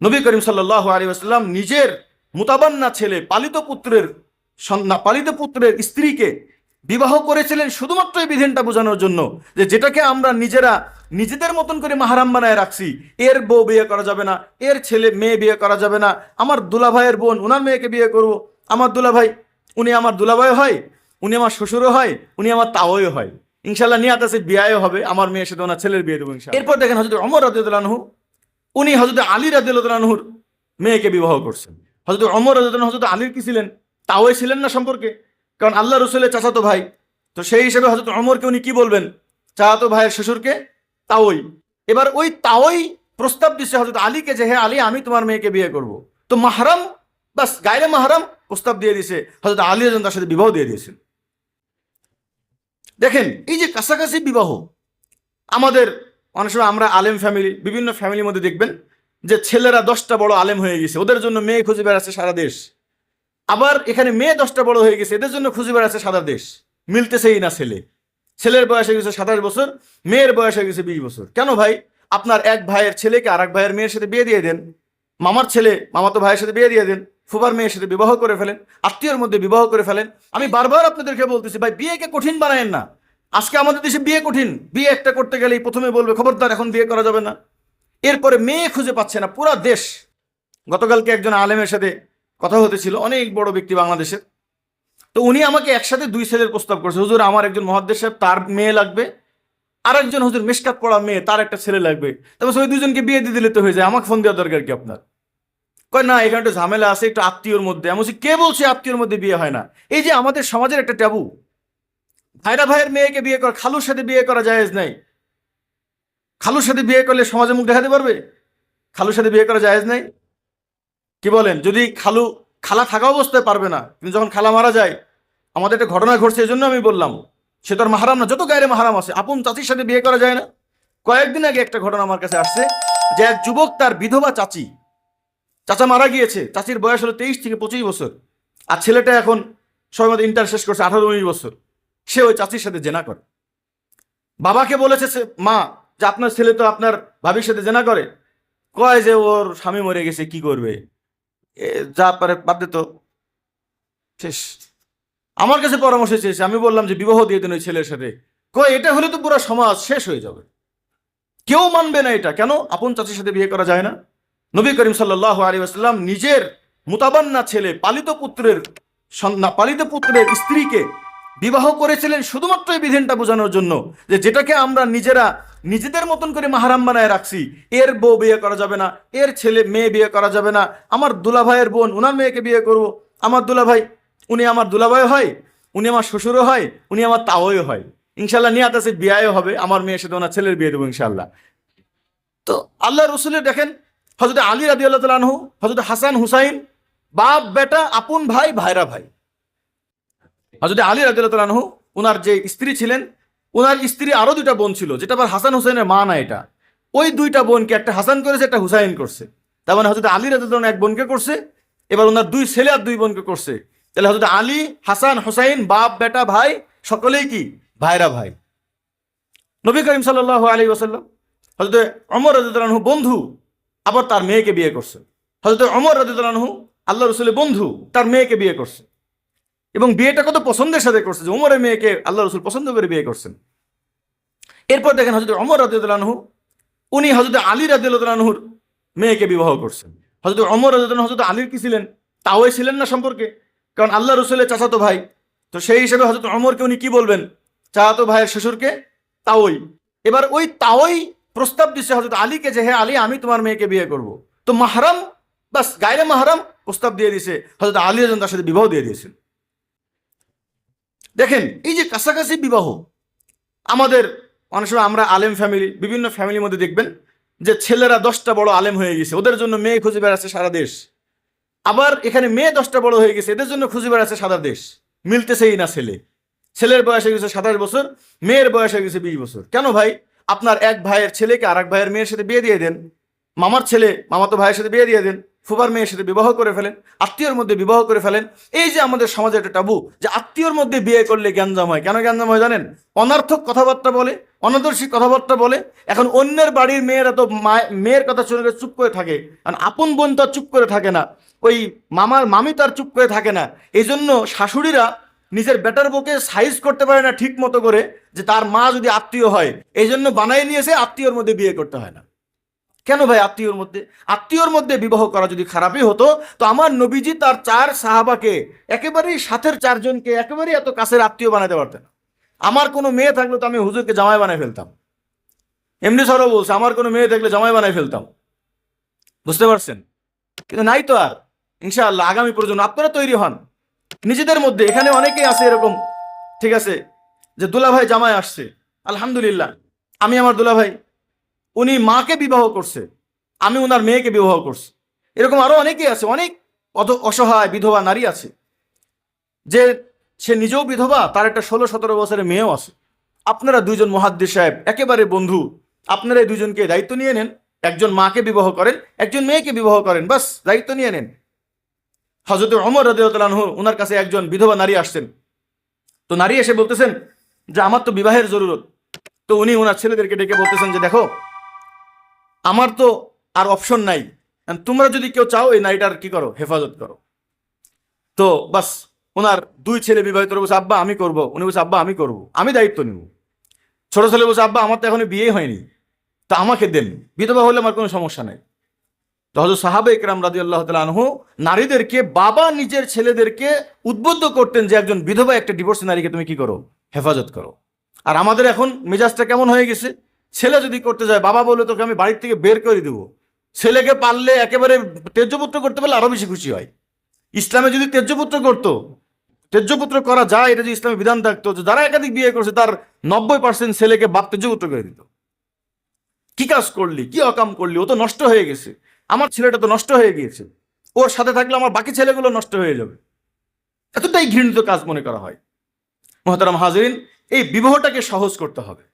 নবী করিম সাল্লাহ আলী আসাল্লাম নিজের মুতাবান্না ছেলে, পালিত পুত্রের সন্না পালিত পুত্রের স্ত্রীকে বিবাহ করেছিলেন শুধুমাত্র এই বিধানটা বোঝানোর জন্য যে যেটাকে আমরা নিজেরা নিজেদের মতন করে মাহারাম বানায় রাখছি। এর বউ বিয়ে করা যাবে না, এর ছেলে মেয়ে বিয়ে করা যাবে না, আমার দুলাভাইয়ের বোন ওনার মেয়েকে বিয়ে করব, আমার দুলাভাই, উনি আমার দুলাভাই হয়, উনি আমার শ্বশুরও হয়, উনি আমার তাওই হয়। ইনশাল্লাহ নিয়াত আছে বিয়াও হবে, আমার মেয়ের সাথে ওনার ছেলের বিয়ে দেবো ইনশাল্লাহ এরপর দেখেন হজরত অমর রাদিউল্লাহু উনি হজরত আলী রাদিউল্লাহর মেয়েকে বিবাহ করছেন। হজরত অমর রাদিউল্লাহ হজরত আলীর কি ছিলেন? তাওই ছিলেন না সম্পর্কে। কারণ আল্লাহ রসুলের চাচাতো ভাই। তো সেই হিসেবে হজরত অমরকে উনি কি বলবেন? চাচাতো ভাইয়ের শ্বশুরকে তাওই। এবার ওই তাওই প্রস্তাব দিচ্ছে হজরত আলীকে যে হ্যাঁ আলী, আমি তোমার মেয়েকে বিয়ে করব। তো মাহারাম, বাস গায়রে মাহারাম প্রস্তাব দিয়ে দিছে। হজরত আলী রাজন তার সাথে বিবাহ দিয়ে দিয়েছেন। দেখেন, এই যে কাছাকাছি বিবাহ, আমাদের অনেক সময় আমরা আলেম ফ্যামিলি বিভিন্ন ফ্যামিলির মধ্যে দেখবেন যে ছেলেরা দশটা বড় আলেম হয়ে গেছে, ওদের জন্য মেয়ে খুঁজে বেড়াচ্ছে সারা দেশ। আবার এখানে মেয়ে দশটা বড় হয়ে গেছে, এদের জন্য খুঁজে বেড়াচ্ছে সারা দেশ। মিলতেছেই না ছেলে। ছেলের বয়স হয়ে গেছে সাতাশ বছর, মেয়ের বয়স হয়ে গেছে বিশ বছর। কেন ভাই? আপনার এক ভাইয়ের ছেলেকে আর এক ভাইয়ের মেয়ের সাথে বিয়ে দিয়ে দেন। মামার ছেলে মামাতো ভাইয়ের সাথে বিয়ে দিয়ে দেন। ফুবার মেয়ের সাথে বিবাহ করে ফেলেন। আত্মীয়র মধ্যে বিবাহ করে ফেলেন। আমি বারবার আপনাদেরকে বলতেছি, ভাই, বিয়েকে কঠিন বানায়েন না। আজকে আমাদের দেশে বিয়ে কঠিন। বিয়ে একটা করতে গেলেই প্রথমে বলবে খবরদার এখন বিয়ে করা যাবে না। এরপরে মেয়ে খুঁজে পাচ্ছে না পুরো দেশ। গতকালকে একজন আলেমের সাথে কথা হতেছিল অনেক বড় ব্যক্তি বাংলাদেশের। তো উনি আমাকে একসাথে দুই ছেলের প্রস্তাব করেছে হুজুর আমার একজন মহাদ্দেশ সাহেব তার মেয়ে লাগবে। আর একজন হুজুর মেশকাত পড়া মেয়ে তার একটা ছেলে লাগবে। তারপর ওই দুজনকে বিয়ে দিয়ে দিলে তো হয়ে যায় আমাকে ফোন দেওয়া দরকার কি আপনার? কয় না এখানে একটু ঝামেলা আছে একটু আত্মীয়র মধ্যে। আমি বলছি, কে বলছে আত্মীয়র মধ্যে বিয়ে হয় না? এই যে আমাদের সমাজের একটা ট্যাবু। ভাইরা ভাইয়ের মেয়েকে বিয়ে করা, খালুর সাথে বিয়ে করা জায়েজ নাই। খালুর সাথে বিয়ে করলে সমাজে মুখ দেখাতে পারবে? খালুর সাথে বিয়ে করা জায়েজ নাই? কি বলেন? যদি খালু, খালা থাকা অবস্থায় পারবে না, কিন্তু যখন খালা মারা যায়, আমাদের একটা ঘটনা ঘটছে এই জন্য আমি বললাম, সে তো আর মাহারাম না, যত গায়ে মাহারাম আছে, আপন চাচির সাথে বিয়ে করা যায় না। কয়েকদিন আগে একটা ঘটনা আমার কাছে আসছে, যে এক যুবক তার বিধবা চাচি, চাচা মারা গিয়েছে, চাচির বয়স হলো তেইশ থেকে পঁচিশ বছর, আর ছেলেটা এখন সবাই মতো ইন্টার শেষ করছে, আঠারো উনিশ বছর। সে ওই চাচির সাথে জেনা করে। বাবাকে বলেছে মা, যে আপনার ছেলে তো আপনার ভাবির সাথে জেনা করে। কয় যে ওর স্বামী মরে গেছে, কি করবে? যা পারে বাদ তো। শেষ। আমার কাছে পরামর্শ চেয়েছে, আমি বললাম যে বিবাহ দিয়ে দিন ওই ছেলের সাথে। কয়, এটা হলে তো পুরো সমাজ শেষ হয়ে যাবে। কেউ মানবে না এটা। কেন? আপন চাচির সাথে বিয়ে করা যায় না? নবী করিম সাল্লাহ আলী আসাল্লাম নিজের মুতাবান্না ছেলে, পালিত পুত্রের পালিত পুত্রের স্ত্রীকে বিবাহ করেছিলেন শুধুমাত্র এই বিধানটা বোঝানোর জন্য যে যেটাকে আমরা নিজেরা নিজেদের মতন করে মাহারাম বানায় রাখছি। এর বউ বিয়ে করা যাবে না, এর ছেলে মেয়ে বিয়ে করা যাবে না, আমার দুলাভাইয়ের বোন ওনার মেয়েকে বিয়ে করব। আমার দুলাভাই, উনি আমার দুলাভাই হয়, উনি আমার শ্বশুরও হয়, উনি আমার তাওই হয়। ইনশাল্লাহ নিয়াত আছে, বিয়াও হবে, আমার মেয়ের সাথে ওনার ছেলের বিয়ে দেবো ইনশাল্লাহ তো আল্লাহ রসুলের দেখেন হজরত আলী রাদি আল্লাহ তালহু হজরত হাসান হুসাইন, বাপ, বেটা, আপন ভাই, ভাইরা ভাই। হজরত আলী তালহু ওনার যে স্ত্রী ছিলেন ওনার স্ত্রী আরও দুইটা বোন ছিল, যেটা আবার হাসান হুসাইনের মা না এটা। ওই দুইটা বোনকে একটা হাসান করেছে, একটা হুসাইন করছে। তার মানে হজরত আলী রাদি এক বোনকে করছে, এবার ওনার দুই ছেলে আর দুই বোনকে করছে। তাহলে হজরত আলী, হাসান, হুসাইন, বাপ, বেটা, ভাই, সকলেই কি? ভাইরা ভাই। নবী করিম সাল্লাহ আলী ওসাল্লাম হজরত অমর রাজু বন্ধু, আবার তার মেয়েকে বিয়ে করছে। হজরত অমর রাজু আল্লাহ রসুলের বন্ধু, তার মেয়েকে বিয়ে করছে। এবং বিয়েটা কত পছন্দের সাথে করছে যে উমরের মেয়েকে আল্লাহ রসুল পছন্দ করে বিয়ে করছেন। এরপর দেখেন হজরত অমর রাজু উনি হজরত আলী রাজুর মেয়েকে বিবাহ করছেন। হজরত অমর রাজু হজরত আলীর কি ছিলেন? তাওই ছিলেন না সম্পর্কে, কারণ আল্লাহ রসুলের চাচাতো ভাই। তো সেই হিসেবে হজরত অমরকে উনি কি বলবেন? চাচাতো ভাইয়ের শ্বশুরকে তাওই। এবার ওই তাওই প্রস্তাব দিচ্ছে হজরত আলীকে যে হ্যাঁ আলী, আমি তোমার মেয়েকে বিয়ে করব। তো মাহারাম, বাস গায়রে মাহারাম প্রস্তাব দিয়ে দিছে। হজরত আলী তার সাথে বিবাহ দিয়ে দিয়েছেন। দেখেন, এই যে কাছাকাছি বিবাহ, আমাদের অনেক সময় আমরা আলেম ফ্যামিলি বিভিন্ন ফ্যামিলির মধ্যে দেখবেন যে ছেলেরা দশটা বড় আলেম হয়ে গেছে, ওদের জন্য মেয়ে খুঁজে বেড়াচ্ছে সারা দেশ। আবার এখানে মেয়ে দশটা বড় হয়ে গেছে, এদের জন্য খুঁজে বেড়াচ্ছে সারা দেশ। মিলতেছেই না ছেলে। ছেলের বয়স হয়ে গেছে সাতাশ বছর, মেয়ের বয়স হয়ে গেছে বিশ বছর। কেন ভাই? আপনার এক ভাইয়ের ছেলেকে আর এক ভাইয়ের মেয়ের সাথে বিয়ে দিয়ে দেন। মামার ছেলে, মামাতো ভাইয়ের সাথে বিয়ে দিয়ে দেন। ফুবার মেয়ের সাথে বিবাহ করে ফেলেন, আত্মীয়র মধ্যে বিবাহ করে ফেলেন। এই যে আমাদের সমাজে একটা টাবু যে আত্মীয়র মধ্যে বিয়ে করলে জ্ঞানজাম হয়। কেন জ্ঞানজাম হয় জানেন? অনার্থক কথাবার্তা বলে, অনাদর্শী কথাবার্তা বলে। এখন অন্যের বাড়ির মেয়েরা তো মেয়ের কথা শুনে চুপ করে থাকে। কারণ আপন বোন তো চুপ করে থাকে না। ওই মামার মামি তার চুপ করে থাকে না। এই জন্য শাশুড়িরা নিজের বেটার বউকে সাইজ করতে পারে না ঠিক মতো করে, যে তার মা যদি আত্মীয় হয়। এই জন্য বানাই নিয়েছে আত্মীয়র মধ্যে বিয়ে করতে হয় না। কেন ভাই আত্মীয়র মধ্যে? আত্মীয়র মধ্যে বিবাহ করা যদি খারাপই হতো, তো আমার নবীজি তার চার সাহাবাকে একেবারেই সাথের চারজনকে একেবারেই এত কাছের আত্মীয় বানাতে পারতেন আমার কোনো মেয়ে থাকলে তো আমি হুজুরকে জামাই বানাই ফেলতাম। এমনি সরও বলছে, আমার কোনো মেয়ে থাকলে জামাই বানাই ফেলতাম। বুঝতে পারছেন? কিন্তু নাই তো আর। ইনশাআল্লাহ আগামী প্রজন্ম আপনারা তৈরি হন। নিজেদের মধ্যে, এখানে অনেকেই আছে এরকম, ঠিক আছে, যে দুলাভাই জামাই আসছে। আলহামদুলিল্লাহ। আমি আমার দুলাভাই। উনি মাকে বিবাহ করছে। আমি ওনার মেয়েকে বিবাহ করছি। এরকম আরও অনেকেই আছে, অনেক অসহায় বিধবা নারী আছে। যে সে নিজেও বিধবা, তার একটা ষোলো সতেরো বছরের মেয়েও আছে। আপনারা দুইজন মহাদ্দির সাহেব, একেবারে বন্ধু। আপনারা এই দুজনকে দায়িত্ব নিয়ে নেন। একজন মাকে বিবাহ করেন, একজন মেয়েকে বিবাহ করেন, বাস, দায়িত্ব নিয়ে নেন। হজরত অমর রাদিয়াল্লাহু ওনার কাছে একজন বিধবা নারী আসছেন। তো নারী এসে বলতেছেন যে, আমার তো বিবাহের জরুরত। তো উনি ওনার ছেলেদেরকে ডেকে বলতেছেন যে, দেখো আমার তো আর অপশন নাই। তোমরা যদি কেউ চাও, এই নারীটার কি করো? হেফাজত করো। তো বাস, ওনার দুই ছেলে বিবাহিত বলছে, আব্বা, আমি করব। উনি বলছে, আব্বা, আমি করব। আমি দায়িত্ব নিব। ছোট ছেলে বলছে, আব্বা, আমার তো এখনও বিয়ে হয়নি। তা আমাকে দেন। বিধবা হলে আমার কোনো সমস্যা নাই। তো হজরত সাহাবে ইকরাম রাজি আল্লাহ আনহু নারীদেরকে, বাবা নিজের ছেলেদেরকে উদ্বুদ্ধ করতেন যে একজন বিধবা একটা ডিভোর্স নারীকে তুমি কি করো? হেফাজত করো। আর আমাদের এখন মেজাজটা কেমন হয়ে গেছে? ছেলে যদি করতে যায়, বাবা বলে তোকে আমি বাড়ির থেকে বের করে দেবো। ছেলেকে পারলে একেবারে তেজ্যপুত্র করতে পারলে আরও বেশি খুশি হয়। ইসলামে যদি তেজ্যপুত্র করতো, তেজ্যপুত্র করা যায়, এটা যদি ইসলামে বিধান থাকতো, যে যারা একাধিক বিয়ে করছে, তার নব্বই পার্সেন্ট ছেলেকে বাপ তেজ্যপুত্র করে দিত। কি কাজ করলি? কি অকাম করলি? ও তো নষ্ট হয়ে গেছে। আমার ছেলেটা তো নষ্ট হয়ে গিয়েছে। ওর সাথে থাকলে আমার বাকি ছেলেগুলো নষ্ট হয়ে যাবে। এতটাই ঘৃণিত কাজ মনে করা হয়। মহতারাম হাজরিন, এই বিবাহটাকে সহজ করতে হবে।